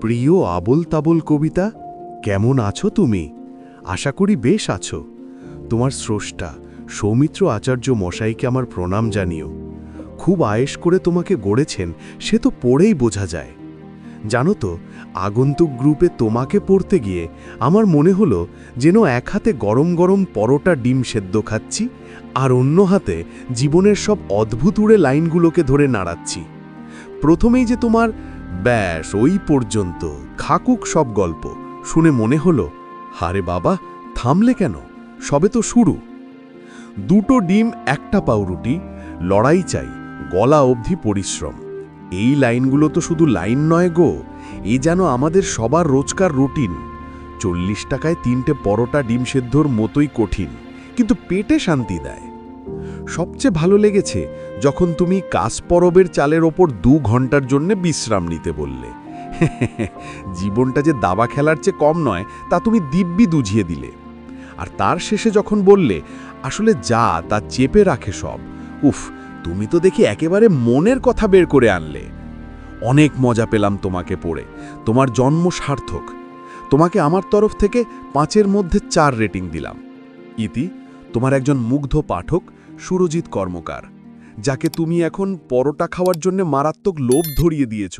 প্রিয় আবল তাবল কবিতা, কেমন আছো তুমি? আশা করি বেশ আছো। তোমার স্রষ্টা, সৌমিত্র আচার্য মশাইকে আমার প্রণাম জানিও। খুব আয়েস করে তোমাকে গড়েছেন, সে তো পড়েই বোঝা যায়। জানো তো, আগন্তুক গ্রুপে তোমাকে পড়তে গিয়ে আমার মনে হলো যেন এক হাতে গরম গরম পরোটা ডিম সেদ্ধ খাচ্ছি আর অন্য হাতে জীবনের সব অদ্ভুত উড়ে লাইনগুলোকে ধরে নাড়াচ্ছি। প্রথমেই যে তোমার, ব্যাস, ওই পর্যন্ত, খাকুক সব গল্প, শুনে মনে হলো, হারে বাবা, থামলে কেন? সবে তো শুরু। দুটো ডিম, একটা পাউরুটি, লড়াই চাই, গলা অবধি পরিশ্রম। এই লাইনগুলো তো শুধু লাইন নয় গো। এ যেন আমাদের সবার রোজকার রুটিন। চল্লিশ টাকায় তিনটে পরোটা ডিম সেদ্ধর মতোই কঠিন, কিন্তু পেটে শান্তি দেয়। সবচেয়ে ভালো লেগেছে যখন তুমি কাসপরবের চালের ওপর দু ঘণ্টার জন্য বিশ্রাম নিতে বললে। জীবনটা যে দাবা খেলার চেয়ে কম নয়, তা তুমি দিব্যি দুঝিয়ে দিলে। আর তার শেষে যখন বললে, আসলে যা, তা চেপে রাখে সব। উফ তুমি তো দেখি একেবারে মনের কথা বের করে আনলে। অনেক মজা পেলাম তোমাকে পড়ে। তোমার জন্ম সার্থক। তোমাকে আমার তরফ থেকে পাঁচের মধ্যে চার রেটিং দিলাম। ইতি, তোমার একজন মুগ্ধ পাঠক, সুরজিৎ কর্মকার, যাকে তুমি এখন পরোটা খাওয়ার জন্য মারাত্মক লোভ ধরিয়ে দিয়েছ।